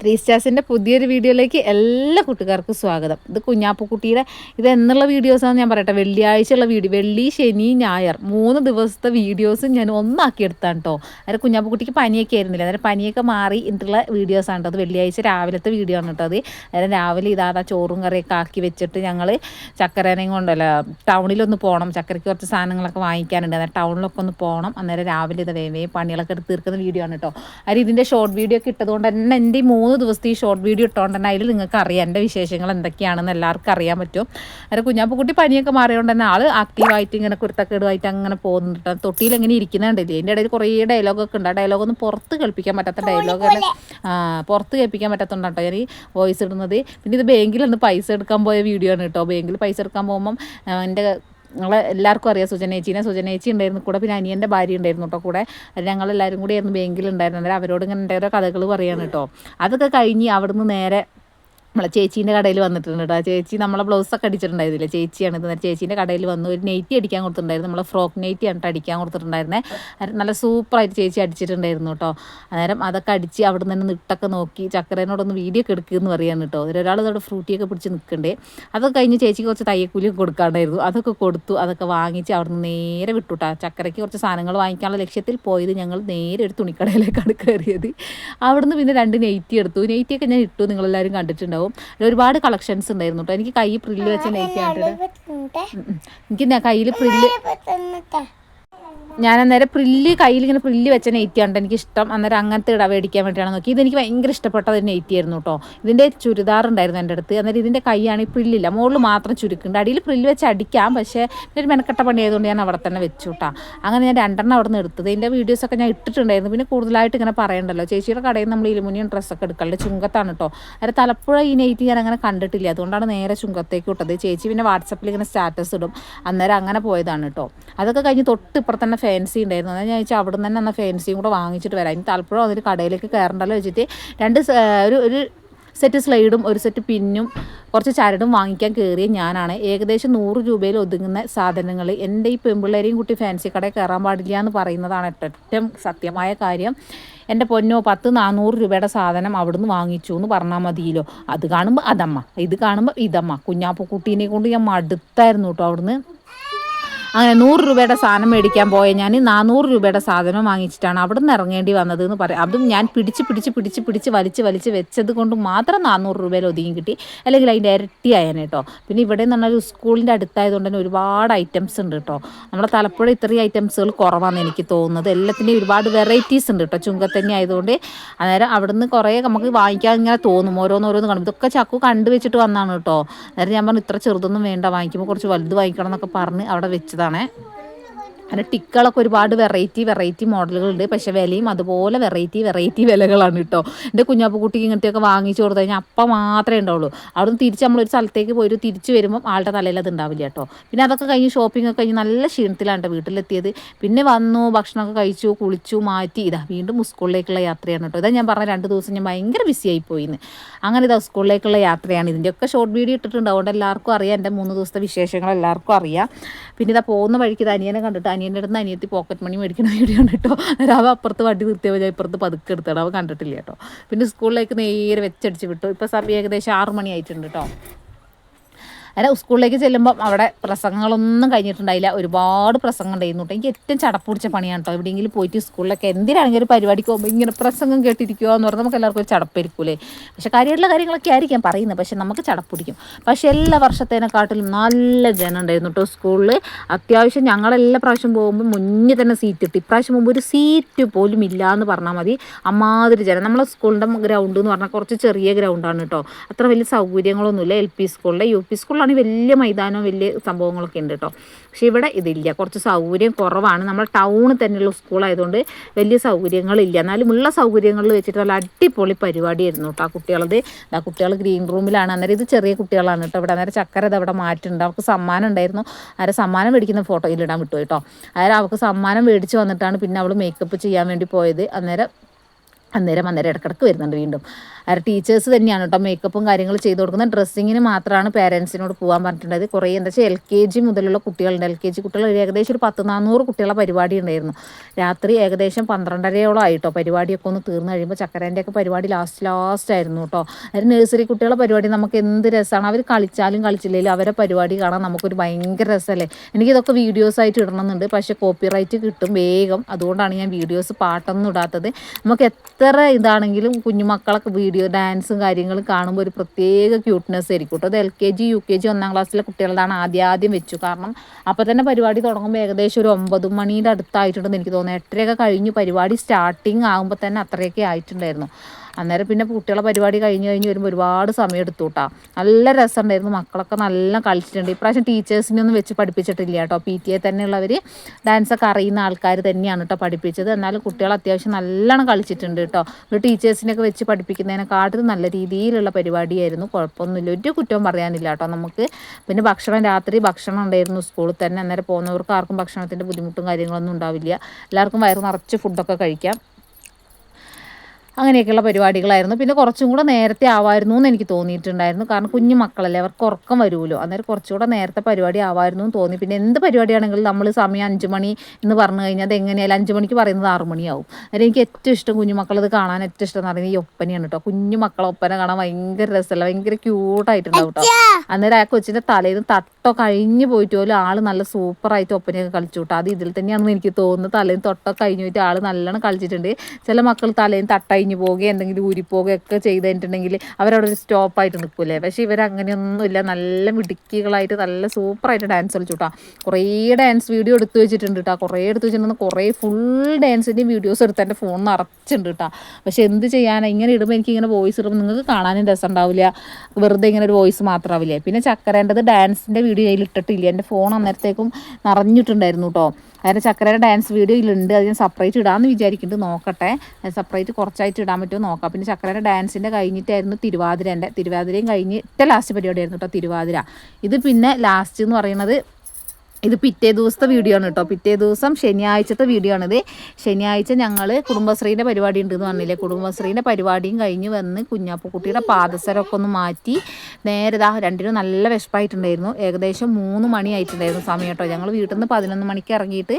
Three സ്റ്റാർസിന്റെ പുതിയൊരു വീഡിയോയിലേക്ക് എല്ലാ കൂട്ടുകാർക്കും സ്വാഗതം. ഇത് കുഞ്ഞാപ്പുക്കുട്ടിയുടെ ഇത് എന്നുള്ള വീഡിയോസാണെന്ന് ഞാൻ പറയട്ടെ. വെള്ളിയാഴ്ചയുള്ള വീഡിയോ വെള്ളി ശനി ഞായർ മൂന്ന് ദിവസത്തെ വീഡിയോസ് ഞാൻ ഒന്നാക്കി എടുത്താണ് കേട്ടോ അതായത് കുഞ്ഞാപ്പുക്കുട്ടിക്ക് പനിയൊക്കെ ആയിരുന്നില്ല? അതായത് പനിയൊക്കെ മാറി ഇതിലുള്ള വീഡിയോസാണ് കേട്ടോ അത് വെള്ളിയാഴ്ച രാവിലത്തെ വീഡിയോ ആണ് കേട്ടോ അത്. അതായത് രാവിലെ ഇതാ ചോറും കറിയൊക്കെ ആക്കി വെച്ചിട്ട് ഞങ്ങൾ ചക്കരനെയും കൊണ്ടല്ല ടൗണിലൊന്ന് പോകണം ചക്കരയ്ക്ക് കുറച്ച് സാധനങ്ങളൊക്കെ വാങ്ങിക്കാനുണ്ട്. അതായത് ടൗണിലൊക്കെ ഒന്ന് പോകണം അന്നേരം രാവിലെ ഇത് വേവേ പണികളൊക്കെ എടുത്ത് തീർക്കുന്ന വീഡിയോ ആണ് കേട്ടോ അതായത് ഇതിന്റെ ഷോർട്ട് വീഡിയോ ഒക്കെ ഇട്ടതുകൊണ്ട് തന്നെ എന്റെ ഈ മൂന്ന് ദിവസത്തെ ഈ ഷോർട്ട് വീഡിയോ ഇട്ടോണ്ടെന്നെ അതിൽ നിങ്ങൾക്ക് അറിയാം എന്റെ വിശേഷങ്ങൾ എന്തൊക്കെയാണെന്ന് എല്ലാവർക്കും അറിയാൻ പറ്റും. അതായത് കുഞ്ഞാപ്പുക്കുട്ടി പനിയൊക്കെ മാറിയോണ്ട് തന്നെ ആൾ ആക്റ്റീവായിട്ട് ഇങ്ങനെ കുരുത്തക്കേടുമായിട്ട് അങ്ങനെ പോകുന്നുണ്ട് തൊട്ടിയിൽ എങ്ങനെ ഇരിക്കുന്നുണ്ടല്ലേ എന്റെ ഇടയിൽ കുറേ ഡയലോഗൊക്കെ ഉണ്ട്. ആ ഡയലോഗൊന്നും പുറത്ത് കേൾപ്പിക്കാൻ പറ്റാത്ത ഡയലോഗ് തന്നെ പുറത്ത് കേൾപ്പിക്കാൻ പറ്റാത്തതുകൊണ്ട് കേട്ടോ. ഞാൻ ഈ വോയിസ് ഇടുന്നത്. പിന്നെ ഇത് ബാങ്കിൽ ഒന്ന് പൈസ എടുക്കാൻ പോയ വീഡിയോ ആണ് കേട്ടോ. ബാങ്കിൽ പൈസ എടുക്കാൻ പോകുമ്പം എന്റെ ഞങ്ങളെ എല്ലാവർക്കും അറിയാം. സുജന ചേച്ചീനെ. സുജന ചേച്ചി ഉണ്ടായിരുന്നു കൂടെ. പിന്നെ അനിയന്റെ ഭാര്യ ഉണ്ടായിരുന്നു കേട്ടോ കൂടെ. ഞങ്ങളെല്ലാവരും കൂടി ആയിരുന്നു ബാങ്കിൽ അന്നേരം അവരോട് ഇങ്ങനെ ഓരോ കഥകൾ പറയാണ് കേട്ടോ അതൊക്കെ കഴിഞ്ഞ് അവിടുന്ന് നേരെ നമ്മളെ ചേച്ചീന്റെ കടയിൽ വന്നിട്ടുണ്ട് കേട്ടോ ചേച്ചി നമ്മളെ ബ്ലൗസൊക്കെ അടിച്ചിട്ടുണ്ടായിരുന്നില്ല? ചേച്ചിയാണ് ഇത് ചേച്ചീന്റെ കടയിൽ വന്ന് ഒരു നെയ്റ്റി അടിക്കാൻ കൊടുത്തിട്ടുണ്ടായിരുന്നു. നമ്മളെ ഫ്രോക്ക് നെയ്റ്റി ആണ് അടിക്കാൻ കൊടുത്തിട്ടുണ്ടായിരുന്നേ. നല്ല സൂപ്പറായിട്ട് ചേച്ചി അടിച്ചിട്ടുണ്ടായിരുന്നു കേട്ടോ അന്നേരം അതൊക്കെ അടിച്ച് അവിടെ നിന്ന് നിട്ടൊക്കെ നോക്കി ചക്കരേനോടൊന്ന് വീഡിയോ ഒക്കെ എടുക്കുകയെന്ന് പറയാൻ കേട്ടോ ഒരാൾ അതോടെ ഫ്രൂട്ടിയൊക്കെ പിടിച്ച് നിൽക്കണ്ടേ അതൊക്കെ കഴിഞ്ഞ് ചേച്ചിക്ക് കുറച്ച് തയ്യക്കൂലി കൊടുക്കാണ്ടായിരുന്നു. അതൊക്കെ കൊടുത്തു അതൊക്കെ വാങ്ങിച്ച് അവിടെ നിന്ന് നേരെ വിട്ടുട്ടാ ചക്കരയ്ക്ക് കുറച്ച് സാധനങ്ങൾ വാങ്ങിക്കാനുള്ള ലക്ഷ്യത്തിൽ പോയത് ഞങ്ങൾ നേരെ ഒരു തുണിക്കടയിലേക്കാണ് കയറിയത് അവിടുന്ന് പിന്നെ രണ്ട് നെയ്റ്റി എടുത്തു. നെയ്റ്റിയൊക്കെ ഞാൻ ഇട്ടു. നിങ്ങളെല്ലാവരും കണ്ടിട്ടുണ്ടാവും. ഉണ്ടാവും. ഒരുപാട് കളക്ഷൻസ് ഉണ്ടായിരുന്നു കേട്ടോ എനിക്ക് കൈ പ്രില്ല് വെച്ച് നെയ്റ്റ് ആയിട്ട് എനിക്ക് കയ്യിൽ പ്രില്ല് ഞാൻ അന്നേരം പ്രില്ല് കയ്യിൽ ഇങ്ങനെ പ്രില്ല് വെച്ച നെയ്റ്റി എനിക്ക് ഇഷ്ടം അന്നേരം അങ്ങനത്തെ ഇട മേടിക്കാൻ വേണ്ടിയാണ് നോക്കി ഇതെനിക്ക് ഭയങ്കര ഇഷ്ടപ്പെട്ട ഒരു നെയ്റ്റി ആയിരുന്നു കേട്ടോ ഇതിന്റെ ചുരിദാർ ഉണ്ടായിരുന്നു എന്റെ അടുത്ത്. അന്നേരം ഇതിന്റെ കൈയാണ് ഈ പ്രില്ലില്ല മുകളിൽ മാത്രം ചുരുക്കുന്നുണ്ട് അടിയിൽ പ്രില്ല് വെച്ച് അടിക്കാം. പക്ഷേ ഒരു മെനക്കെട്ട പണി ആയതുകൊണ്ട് ഞാൻ അവിടെ തന്നെ വെച്ചു കേട്ടോ അങ്ങനെ ഞാൻ രണ്ടെണ്ണം അവിടെ നിന്ന് എടുത്തത് ഇതിന്റെ വീഡിയോസൊക്കെ ഞാൻ ഇട്ടിട്ടുണ്ടായിരുന്നു. പിന്നെ കൂടുതലായിട്ട് ഇങ്ങനെ പറയണ്ടല്ലോ. ചേച്ചിയുടെ കടയിൽ നമ്മൾ ഇലുമിനിയം ഡ്രസ്സൊക്കെ എടുക്കലുണ്ട് ചുങ്കത്താണ് കേട്ടോ അതായത് തലപ്പുഴ ഈ നെയ്റ്റി ഞാൻ അങ്ങനെ കണ്ടിട്ടില്ല. അതുകൊണ്ടാണ് നേരെ ചുങ്കത്തേക്ക് വിട്ടത്. ചേച്ചി പിന്നെ വാട്സപ്പിൽ ഇങ്ങനെ സ്റ്റാറ്റസ് ഇടും. അന്നേരം അങ്ങനെ പോയതാണ് കേട്ടോ അതൊക്കെ കഴിഞ്ഞ് തൊട്ട് ഇപ്പുറത്ത് തന്നെ ഫാൻസി ഉണ്ടായിരുന്നു. ഞാൻ വെച്ചാൽ അവിടെ നിന്ന് തന്നെ എന്നാൽ ഫാൻസിയും കൂടെ വാങ്ങിച്ചിട്ട് വരാം. ഇനി താല്പര്യം വന്നിട്ട് കടയിലേക്ക് കയറണ്ടല്ലോ വെച്ചിട്ട് രണ്ട് ഒരു ഒരു സെറ്റ് സ്ലൈഡും ഒരു സെറ്റ് പിന്നും കുറച്ച് ചരടും വാങ്ങിക്കാൻ കയറിയ ഞാനാണ്. ഏകദേശം നൂറ് രൂപയിൽ ഒതുങ്ങുന്ന സാധനങ്ങൾ എന്റെ ഈ പെൺപിള്ളേരെയും കുട്ടി ഫാൻസി കടയിൽ കയറാൻ പാടില്ല എന്ന് പറയുന്നതാണ് ഏറ്റവും സത്യമായ കാര്യം. എന്റെ പൊന്നോ പത്ത് നാനൂറ് രൂപയുടെ സാധനം അവിടുന്ന് വാങ്ങിച്ചു എന്ന് പറഞ്ഞാൽ മതിയല്ലോ. അത് കാണുമ്പോൾ അതമ്മ ഇത് കാണുമ്പോൾ ഇതമ്മ. കുഞ്ഞാപ്പുക്കുട്ടീനെ കൊണ്ട് ഞാൻ മടുത്തായിരുന്നു കേട്ടോ അവിടുന്ന്. അങ്ങനെ നൂറ് രൂപയുടെ സാധനം മേടിക്കാൻ പോയ ഞാൻ നാനൂറ് രൂപയുടെ സാധനം വാങ്ങിച്ചിട്ടാണ് അവിടെ നിന്ന് ഇറങ്ങേണ്ടി വന്നത് എന്ന് പറയാം. അതും ഞാൻ പിടിച്ച് പിടിച്ച് പിടിച്ച് പിടിച്ച് വലിച്ച് വലിച്ച് വെച്ചത് കൊണ്ട് മാത്രം നാനൂറ് രൂപയിൽ ഒതുങ്ങി കിട്ടി. അല്ലെങ്കിൽ അതിന്റെ ഇരട്ടി ആയനെ കേട്ടോ പിന്നെ ഇവിടെ എന്ന് പറഞ്ഞാൽ സ്കൂളിന്റെ അടുത്തായതുകൊണ്ട് തന്നെ ഒരുപാട് ഐറ്റംസ് ഉണ്ട് കേട്ടോ നമ്മുടെ തലപ്പുഴ ഇത്രയും ഐറ്റംസുകൾ കുറവാണെന്ന് എനിക്ക് തോന്നുന്നത്. എല്ലാത്തിന്റെയും ഒരുപാട് വെറൈറ്റീസ് ഉണ്ട് കേട്ടോ ചുങ്കത്തന്നെ ആയതുകൊണ്ട് അന്നേരം അവിടുന്ന് കുറേ നമുക്ക് വാങ്ങിക്കാൻ ഇങ്ങനെ തോന്നും. ഓരോന്നോരോന്ന് കാണും. ഇതൊക്കെ ചക്കു കണ്ടു വെച്ചിട്ട് വന്നാണ് കേട്ടോ അന്നേരം ഞാൻ പറഞ്ഞു ഇത്ര ചെറുതൊന്നും വേണ്ട. വാങ്ങിക്കുമ്പോൾ കുറച്ച് വലുത് വാങ്ങിക്കണം എന്നൊക്കെ പറഞ്ഞ് അവിടെ വെച്ചതാണ് ഇതാണ് അങ്ങനെ ടിക്കുകളൊക്കെ ഒരുപാട് വെറൈറ്റി വെറൈറ്റി മോഡലുകളുണ്ട്. പക്ഷേ വിലയും അതുപോലെ വെറൈറ്റി വെറൈറ്റി വിലകളാണ് കേട്ടോ. എന്റെ കുഞ്ഞാപ്പുകുട്ടിക്ക് ഇങ്ങനത്തെയൊക്കെ വാങ്ങിച്ചു കൊടുത്തു കഴിഞ്ഞാൽ അപ്പം മാത്രമേ ഉണ്ടാവുള്ളൂ. അവിടെ നിന്ന് തിരിച്ച് നമ്മളൊരു സ്ഥലത്തേക്ക് പോയി തിരിച്ച് വരുമ്പോൾ ആളുടെ തലയിൽ അത് ഉണ്ടാവില്ല കേട്ടോ. പിന്നെ അതൊക്കെ കഴിഞ്ഞ് ഷോപ്പിംഗ് ഒക്കെ കഴിഞ്ഞ് നല്ല ക്ഷീണത്തിലാണ് വീട്ടിലെത്തിയത്. പിന്നെ വന്നു ഭക്ഷണമൊക്കെ കഴിച്ചു കുളിച്ചു മാറ്റി. ഇതാ വീണ്ടും സ്കൂളിലേക്കുള്ള യാത്രയാണ് കേട്ടോ. ഇതാ ഞാൻ പറഞ്ഞ രണ്ട് ദിവസം ഞാൻ ഭയങ്കര ബിസി ആയി പോയിന്ന്. അങ്ങനെ ഇതാ സ്കൂളിലേക്കുള്ള യാത്രയാണ്. ഇതിന്റെയൊക്കെ ഷോർട്ട് വീഡിയോ ഇട്ടിട്ടുണ്ട്. അതുകൊണ്ട് എല്ലാവർക്കും അറിയാം. എന്റെ മൂന്ന് ദിവസത്തെ വിശേഷങ്ങൾ എല്ലാവർക്കും അറിയാം. പിന്നെ ഇതാ പോകുന്ന വഴിക്ക് ഇത് അനിയനെ കണ്ടിട്ട് അനിയന്റെ അടുത്ത് അനിയത്തി പോക്കറ്റ് മണി മേടിക്കണ വീഡിയോ ഉണ്ട് കേട്ടോ അവ അപ്പുറത്ത് വട്ടി നിർത്തിയ ഞാൻ ഇപ്പുറത്ത് പതുക്കെ എടുത്തത് അവ കണ്ടിട്ടില്ല കേട്ടോ. പിന്നെ സ്കൂളിലേക്ക് നേരെ വെച്ചടിച്ച് വിട്ടു. ഇപ്പോൾ സമയം ഏകദേശം ആറ് മണി ആയിട്ടുണ്ട് കേട്ടോ. അങ്ങനെ സ്കൂളിലേക്ക് ചെല്ലുമ്പം അവിടെ പ്രസംഗങ്ങളൊന്നും കഴിഞ്ഞിട്ടുണ്ടായില്ല. ഒരുപാട് പ്രസംഗം ഉണ്ടായിരുന്നു കേട്ടോ. എനിക്ക് ഏറ്റവും ചടപ്പുടിച്ച പിടിച്ച പണിയാണ് കേട്ടോ. എവിടെയെങ്കിലും പോയിട്ട് സ്കൂളിലൊക്കെ എന്തിനാണെങ്കിലും ഒരു പരിപാടിക്ക് പോകുമ്പോൾ ഇങ്ങനെ പ്രസംഗം കേട്ടിരിക്കുക എന്ന് പറഞ്ഞാൽ നമുക്ക് എല്ലാവർക്കും ഒരു ചടപ്പായിരിക്കൂലേ? പക്ഷേ കാര്യമായിട്ടുള്ള കാര്യങ്ങളൊക്കെ ആയിരിക്കാം പറയുന്നത്. പക്ഷേ നമുക്ക് ചടപ്പിടിക്കും പക്ഷേ എല്ലാ വർഷത്തേനെക്കാട്ടിലും നല്ല ജനം ഉണ്ടായിരുന്നു കേട്ടോ സ്കൂളിൽ അത്യാവശ്യം ഞങ്ങളെല്ലാ പ്രാവശ്യം പോകുമ്പോൾ മുന്നേ തന്നെ സീറ്റ് കിട്ടി ഇപ്രാവശ്യം മുമ്പ് ഒരു സീറ്റ് പോലും ഇല്ല എന്ന് പറഞ്ഞാൽ മതി. അമ്മാതിരി ജനം. നമ്മളെ സ്കൂളിന്റെ ഗ്രൗണ്ട് എന്ന് പറഞ്ഞാൽ കുറച്ച് ചെറിയ ഗ്രൗണ്ടാണ് കേട്ടോ. അത്ര വലിയ സൗകര്യങ്ങളൊന്നുമില്ല. എൽ പി സ്കൂളിലെ യു പി സ്കൂളിലാണ് ആണെങ്കിൽ വലിയ മൈതാനവും വലിയ സംഭവങ്ങളൊക്കെ ഉണ്ട് കേട്ടോ പക്ഷേ ഇവിടെ ഇതില്ല. കുറച്ച് സൗകര്യം കുറവാണ്. നമ്മൾ ടൗണിൽ തന്നെയുള്ള സ്കൂളായതുകൊണ്ട് വലിയ സൗകര്യങ്ങളില്ല. എന്നാലും ഉള്ള സൗകര്യങ്ങളിൽ വെച്ചിട്ട് നല്ല അടിപൊളി പരിപാടിയായിരുന്നു കേട്ടോ ആ കുട്ടികളത്. ആ കുട്ടികൾ ഗ്രീൻ റൂമിലാണ് അന്നേരം ഇത് ചെറിയ കുട്ടികളാണ് കേട്ടോ ഇവിടെ. അന്നേരം ചക്കര ഇത് അവിടെ മാറ്റുന്നുണ്ട്. അവർക്ക് സമ്മാനം ഉണ്ടായിരുന്നു. അന്നേരം സമ്മാനം മേടിക്കുന്ന ഫോട്ടോ ഇടാൻ വിട്ടു കേട്ടോ അന്നേരം അവൾക്ക് സമ്മാനം മേടിച്ച് വന്നിട്ടാണ് പിന്നെ അവൾ മേക്കപ്പ് ചെയ്യാൻ വേണ്ടി പോയത്. അന്നേരം അന്നേരം അന്നേരം ഇടക്കിടക്ക് വരുന്നുണ്ട് വീണ്ടും. ടീച്ചേഴ്സ് തന്നെയാണ് കേട്ടോ മേക്കപ്പും കാര്യങ്ങളും ചെയ്ത് കൊടുക്കുന്നത്. ഡ്രസ്സിങ്ങിന് മാത്രമാണ് പേരൻസിനോട് പോകാൻ പറഞ്ഞിട്ടുണ്ടായത് കുറേ എന്താ വെച്ചാൽ എൽ കെ ജി മുതലുള്ള കുട്ടികളുണ്ട്. എൽ കെ ജി കുട്ടികൾ ഏകദേശം ഒരു പത്ത് നാനൂറ് കുട്ടികളെ പരിപാടി ഉണ്ടായിരുന്നു. രാത്രി ഏകദേശം പന്ത്രണ്ടരയോളം ആയിട്ടോ പരിപാടിയൊക്കെ ഒന്ന് തീർന്നു കഴിയുമ്പോൾ ചക്കരേന്റെ ഒക്കെ പരിപാടി ലാസ്റ്റ് ലാസ്റ്റ് ആയിരുന്നു കേട്ടോ അതായത് നഴ്സറി കുട്ടികളുടെ പരിപാടി നമുക്ക് എന്ത് രസമാണ് അവർ കളിച്ചാലും കളിച്ചില്ലെങ്കിലും അവരെ പരിപാടി കാണാൻ നമുക്കൊരു ഭയങ്കര രസമല്ലേ എനിക്കിതൊക്കെ വീഡിയോസ് ആയിട്ട് ഇടണമെന്നുണ്ട്. പക്ഷേ കോപ്പിറൈറ്റ് കിട്ടും വേഗം. അതുകൊണ്ടാണ് ഞാൻ വീഡിയോസ് പാട്ടൊന്നും ഇടാത്തത്. നമുക്ക് എത്ര ഇതാണെങ്കിലും കുഞ്ഞുമക്കളൊക്കെ വീഡിയോ ഡാൻസും കാര്യങ്ങളും കാണുമ്പോൾ ഒരു പ്രത്യേക ക്യൂട്ട്നെസ് ആയിരിക്കും കേട്ടോ. അത് L K G U K G ഒന്നാം ക്ലാസ്സിലെ കുട്ടികളതാണ് ആദ്യം ആദ്യം വെച്ചു. കാരണം അപ്പോൾ തന്നെ പരിപാടി തുടങ്ങുമ്പോൾ ഏകദേശം ഒരു ഒമ്പത് മണിയുടെ അടുത്തായിട്ടുണ്ടെന്ന് എനിക്ക് തോന്നുന്നു. എട്ടരയൊക്കെ കഴിഞ്ഞ് പരിപാടി സ്റ്റാർട്ടിങ് ആകുമ്പോൾ തന്നെ അത്രയൊക്കെ ആയിട്ടുണ്ടായിരുന്നു. അന്നേരം പിന്നെ കുട്ടികളെ പരിപാടി കഴിഞ്ഞ് കഴിഞ്ഞ് വരുമ്പോൾ ഒരുപാട് സമയം എടുത്തു കേട്ടോ നല്ല രസമുണ്ടായിരുന്നു. മക്കളൊക്കെ നല്ല കളിച്ചിട്ടുണ്ട്. ഇപ്രാവശ്യം ടീച്ചേഴ്സിനെ ഒന്നും വെച്ച് പഠിപ്പിച്ചിട്ടില്ല കേട്ടോ. പി ടി എ തന്നെയുള്ളവർ ഡാൻസൊക്കെ അറിയുന്ന ആൾക്കാർ തന്നെയാണ് കേട്ടോ പഠിപ്പിച്ചത്. എന്നാലും കുട്ടികൾ അത്യാവശ്യം നല്ലോണം കളിച്ചിട്ടുണ്ട് കേട്ടോ. ഒരു ടീച്ചേഴ്സിനെയൊക്കെ വെച്ച് പഠിപ്പിക്കുന്നതിനെക്കാട്ടിലും നല്ല രീതിയിലുള്ള പരിപാടിയായിരുന്നു. കുഴപ്പമൊന്നുമില്ല. ഒരു കുറ്റവും പറയാനില്ല കേട്ടോ നമുക്ക്. പിന്നെ ഭക്ഷണം രാത്രി ഭക്ഷണം ഉണ്ടായിരുന്നു സ്കൂളിൽ തന്നെ. അന്നേരം പോകുന്നവർക്ക് ആർക്കും ഭക്ഷണത്തിന്റെ ബുദ്ധിമുട്ടും കാര്യങ്ങളൊന്നും ഉണ്ടാവില്ല. എല്ലാവർക്കും വയറ് നിറച്ച് ഫുഡൊക്കെ കഴിക്കാം. അങ്ങനെയൊക്കെയുള്ള പരിപാടികളായിരുന്നു. പിന്നെ കുറച്ചും കൂടെ നേരത്തെ ആവായിരുന്നു എന്ന് എനിക്ക് തോന്നിയിട്ടുണ്ടായിരുന്നു. കാരണം കുഞ്ഞു മക്കളല്ലേ അവർക്ക് ഉറക്കം വരുമല്ലോ. അന്നേരം കുറച്ചുകൂടെ നേരത്തെ പരിപാടി ആവായിരുന്നു എന്ന് തോന്നി. പിന്നെ എന്ത് പരിപാടിയാണെങ്കിലും നമ്മൾ സമയം അഞ്ച് മണി എന്ന് പറഞ്ഞു കഴിഞ്ഞാൽ അത് എങ്ങനെയായാലും അഞ്ച് മണിക്ക് പറയുന്നത് ആറ് മണിയാവും. അന്നേരം എനിക്ക് ഏറ്റവും ഇഷ്ടം കുഞ്ഞു കുഞ്ഞുമക്കളത് കാണാൻ ഏറ്റവും ഇഷ്ടം എന്ന് പറയുന്നത് ഈ ഒപ്പനയാണ് കേട്ടോ. കുഞ്ഞു മക്കളെ ഒപ്പന കാണാൻ ഭയങ്കര രസമല്ല. ഭയങ്കര ക്യൂട്ടായിട്ടുണ്ടാവും കേട്ടോ. അന്നേരം ആ കൊച്ചിന്റെ തലയിൽ നിന്ന് തട്ടോ കഴിഞ്ഞു പോയിട്ട് പോലും ആൾ നല്ല സൂപ്പറായിട്ട് ഒപ്പനയൊക്കെ കളിച്ചു കേട്ടോ. അത് ഇതിൽ തന്നെയാണെന്ന് എനിക്ക് തോന്നുന്നത് തലേന്ന് തൊട്ടോ കഴിഞ്ഞു പോയിട്ട് ആൾ നല്ലോണം കളിച്ചിട്ടുണ്ട്. ചില മക്കൾ തലേന്ന് തട്ടായി കഴിഞ്ഞ് പോവുകയോ എന്തെങ്കിലും ഊരിപ്പോവുകയൊക്കെ ചെയ്ത് കഴിഞ്ഞിട്ടുണ്ടെങ്കിൽ അവരവിടെ ഒരു സ്റ്റോപ്പായിട്ട് നിൽക്കൂലേ പക്ഷേ ഇവർ അങ്ങനെയൊന്നുമില്ല നല്ല മിടുക്കികളായിട്ട് നല്ല സൂപ്പറായിട്ട് ഡാൻസ് കളിച്ചു കേട്ടോ കുറേ ഡാൻസ് വീഡിയോ എടുത്തു വെച്ചിട്ടുണ്ട് കേട്ടോ കുറേ എടുത്തു വെച്ചിട്ടുണ്ട് കുറേ ഫുൾ ഡാൻസിന്റെയും വീഡിയോസ് എടുത്ത് എന്റെ ഫോൺ നിറച്ചിട്ടുണ്ട് കേട്ടോ പക്ഷെ എന്ത് ചെയ്യാനാണ് ഇങ്ങനെ ഇടുമ്പോൾ എനിക്ക് ഇങ്ങനെ വോയിസ് ഇടുമ്പോൾ നിങ്ങൾക്ക് കാണാനും രസം ഉണ്ടാവില്ല. വെറുതെ ഇങ്ങനെ ഒരു വോയിസ് മാത്രമാവില്ലേ പിന്നെ ചക്കരേണ്ടത് ഡാൻസിന്റെ വീഡിയോ അതിൽ ഇട്ടിട്ടില്ല എന്റെ ഫോൺ അന്നേരത്തേക്കും നിറഞ്ഞിട്ടുണ്ടായിരുന്നു കേട്ടോ അതിന്റെ ചക്കരയുടെ ഡാൻസ് വീഡിയോയിലുണ്ട് അത് ഞാൻ സെപ്പറേറ്റ് ഇടാമെന്ന് വിചാരിക്കുന്നുണ്ട് നോക്കട്ടെ. സെപ്പറേറ്റ് കുറച്ചായിട്ട് ഇടാൻ പറ്റുമോ നോക്കാം. പിന്നെ ചക്കരയുടെ ഡാൻസിന്റെ കഴിഞ്ഞിട്ടായിരുന്നു തിരുവാതിര എന്റെ തിരുവാതിരയും കഴിഞ്ഞ് ഏറ്റവും ലാസ്റ്റ് പരിപാടിയായിരുന്നു കേട്ടോ തിരുവാതിര. ഇത് പിന്നെ ലാസ്റ്റ് എന്ന് പറയുന്നത് ഇത് പിറ്റേ ദിവസത്തെ വീഡിയോ ആണ് കേട്ടോ പിറ്റേ ദിവസം ശനിയാഴ്ചത്തെ വീഡിയോ ആണിത് ശനിയാഴ്ച ഞങ്ങൾ കുടുംബശ്രീന്റെ പരിപാടി ഉണ്ടെന്ന് പറഞ്ഞില്ലേ? കുടുംബശ്രീന്റെ പരിപാടിയും കഴിഞ്ഞ് വന്ന് കുഞ്ഞാപ്പുക്കുട്ടിയുടെ പാദസരമൊക്കെ ഒന്ന് മാറ്റി നേരെ ഇതാ രണ്ടിനും നല്ല വിശപ്പായിട്ടുണ്ടായിരുന്നു. ഏകദേശം മൂന്ന് മണി ആയിട്ടുണ്ടായിരുന്നു സമയം കേട്ടോ ഞങ്ങൾ വീട്ടിൽ നിന്ന് പതിനൊന്ന് മണിക്ക് ഇറങ്ങിയിട്ട്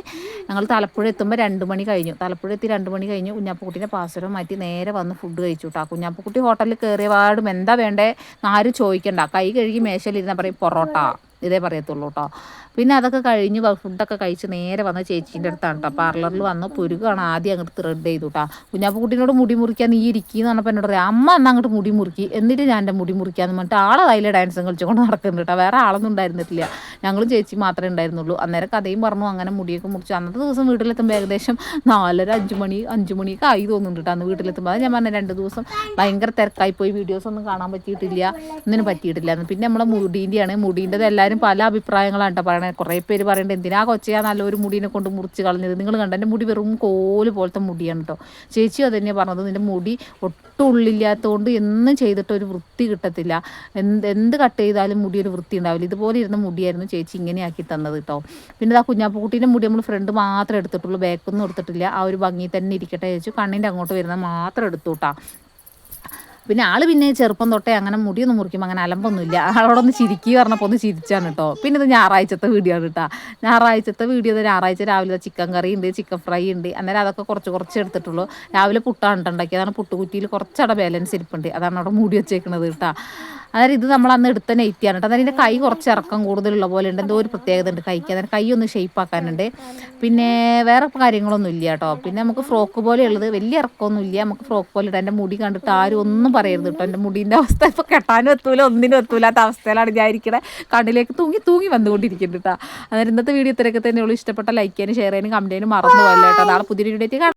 ഞങ്ങൾ തലപ്പുഴ എത്തുമ്പോൾ രണ്ട് മണി കഴിഞ്ഞു. തലപ്പുഴ എത്തി രണ്ട് മണി കഴിഞ്ഞു. കുഞ്ഞാപ്പുക്കുട്ടീന്റെ പാദസരം മാറ്റി നേരെ വന്ന് ഫുഡ് കഴിച്ചു കേട്ടോ കുഞ്ഞാപ്പുക്കുട്ടി ഹോട്ടലിൽ കയറിയ പാടും. എന്താ വേണ്ടേ ആരും ചോദിക്കണ്ട. കൈ കഴുകി മേശയിലിരുന്ന പറയും പൊറോട്ട. ഇതേ പറയത്തുള്ളൂ കേട്ടോ പിന്നെ അതൊക്കെ കഴിഞ്ഞ് ഫുഡൊക്കെ കഴിച്ച് നേരെ വന്ന ചേച്ചീന്റെ അടുത്താണ് കേട്ടോ പാർലറിൽ വന്ന് പുരുകാണ് ആദ്യം അങ്ങോട്ട് ത്രെഡ് ചെയ്തു കേട്ടോ കുഞ്ഞാപ്പ് കുട്ടീനോട് മുടി മുറിക്കാൻ നീ ഇരിക്കുന്നു പറഞ്ഞപ്പോൾ എന്നോട് പറയാം അമ്മ എന്നാൽ അങ്ങോട്ട് മുടി മുറുക്കി? എന്നിട്ട് ഞാൻ എന്റെ മുടി മുറിക്കാന്ന് പറഞ്ഞിട്ട് ആളെ അതിലെ ഡാൻസും കളിച്ചുകൊണ്ട് നടക്കുന്നുണ്ട് കേട്ടോ വേറെ ആളൊന്നും ഉണ്ടായിരുന്നിട്ടില്ല. ഞങ്ങളും ചേച്ചി മാത്രമേ ഉണ്ടായിരുന്നുള്ളൂ. അന്നേരം കഥയും പറഞ്ഞു അങ്ങനെ മുടിയൊക്കെ മുറിച്ചു. അന്നത്തെ ദിവസം വീട്ടിലെത്തുമ്പോൾ ഏകദേശം നാലര അഞ്ച് മണി അഞ്ച് മണിയൊക്കെ ആയി തോന്നുന്നുണ്ട് കേട്ടോ അന്ന് വീട്ടിലെത്തുമ്പോൾ അത് ഞാൻ പറഞ്ഞ രണ്ട് ദിവസം ഭയങ്കര തിരക്കായി പോയി. വീഡിയോസ് ഒന്നും കാണാൻ പറ്റിയിട്ടില്ല. ഒന്നിനും പറ്റിയിട്ടില്ല പിന്നെ നമ്മളെ മുടീന്റെയാണ് മുടീന്റെത് എല്ലാവരും പല അഭിപ്രായങ്ങളാണ് കേട്ടോ പറയണത് കുറേ പേര് പറയുന്നത് എന്തിനാ കൊച്ചയാ നല്ലൊരു മുടീനെ കൊണ്ട് മുറിച്ച് കളഞ്ഞത്? നിങ്ങൾ കണ്ട എന്റെ മുടി വെറും കോൽ പോലത്തെ മുടിയാണ് കേട്ടോ ചേച്ചി അത് തന്നെയാണ് പറഞ്ഞത് നിന്റെ മുടി ഒട്ടും ഉള്ളില്ലാത്തതുകൊണ്ട് എന്നും ചെയ്തിട്ട് ഒരു വൃത്തി കിട്ടത്തില്ല. എന്ത് എന്ത് കട്ട് ചെയ്താലും മുടി ഒരു വൃത്തി ഉണ്ടാവില്ല. ഇതുപോലെ ഇരുന്ന മുടിയായിരുന്നു ചേച്ചി ഇങ്ങനെ ആക്കി തന്നത് കേട്ടോ പിന്നെ ആ കുഞ്ഞാപ്പുക്കുട്ടീന്റെ മുടി നമ്മൾ ഫ്രണ്ട് മാത്രമേ എടുത്തിട്ടുള്ളൂ ബാക്കൊന്നും എടുത്തിട്ടില്ല. ആ ഒരു ഭംഗി തന്നെ ഇരിക്കട്ടെ ചേച്ചു കണ്ണിന്റെ അങ്ങോട്ട് വരുന്നത് മാത്രം എടുത്തു കേട്ടോ പിന്നെ ആൾ പിന്നെ ചെറുപ്പം തൊട്ടേ അങ്ങനെ മുടിയൊന്നും മുറിക്കുമ്പോൾ അങ്ങനെ അലമ്പൊന്നുമില്ല. ആളോടൊന്ന് ചിരിക്കുക പറഞ്ഞപ്പോൾ ഒന്ന് ചിരിച്ചാണ് കേട്ടോ പിന്നെ ഇത് ഞായറാഴ്ചത്തെ വീഡിയോ ആണ് കേട്ടോ ഞായറാഴ്ചത്തെ വീഡിയോ ഞായറാഴ്ച രാവിലെ ചിക്കൻ കറി ഉണ്ട് ചിക്കൻ ഫ്രൈ ഉണ്ട് അന്നേരം അതൊക്കെ കുറച്ച് കുറച്ച് എടുത്തിട്ടുള്ളൂ. രാവിലെ പുട്ടാണ് ഉണ്ടാക്കി അതാണ് പുട്ടുകുറ്റിയിൽ കുറച്ചവിടെ ബാലൻസ് ഇരിപ്പുണ്ട്. അതാണ് അവിടെ മൂടി വെച്ചേക്കുന്നത് കേട്ടോ അതായത് ഇത് നമ്മൾ അന്ന് എടുത്ത നെയ്ത്തിയാണ് കേട്ടോ. അതിന്റെ കൈ കുറച്ച് ഇറക്കം കൂടുതലുള്ള പോലെ ഉണ്ട്. എന്തോ ഒരു പ്രത്യേകത ഉണ്ട് കൈക്ക്. അതായത് കൈ ഒന്ന് ഷേപ്പ് ആക്കാനുണ്ട്. പിന്നെ വേറെ കാര്യങ്ങളൊന്നും ഇല്ല കേട്ടോ. പിന്നെ നമുക്ക് ഫ്രോക്ക് പോലെ ഉള്ളത് വലിയ ഇറക്കമൊന്നും ഇല്ല. നമുക്ക് ഫ്രോക്ക് പോലെ ഇട്ട് എന്റെ മുടി കണ്ടിട്ട് ആരും ഒന്നും പറയരുത് കേട്ടോ. എന്റെ മുടീന്റെ അവസ്ഥ ഇപ്പോൾ കെട്ടാനും എത്തൂല ഒന്നിനും എത്തൂലാത്ത അവസ്ഥയിലാണ് ഞാൻ ഇരിക്കണേ. കണ്ണിലേക്ക് തൂങ്ങി തൂങ്ങി വന്നുകൊണ്ടിരിക്കുന്നുണ്ട് കേട്ടോ അതായത് ഇന്നത്തെ വീഡിയോ ഇത്രയൊക്കെ തന്നെയുള്ളൂ. ഇഷ്ടപ്പെട്ട ലൈക്ക് ചെയ്യാനും ഷെയർ ചെയ്യാനും കമന്റ് ചെയ്യാനും മറന്നു പോകല്ലോ കേട്ടോ നാളെ പുതിയൊരു വീഡിയോ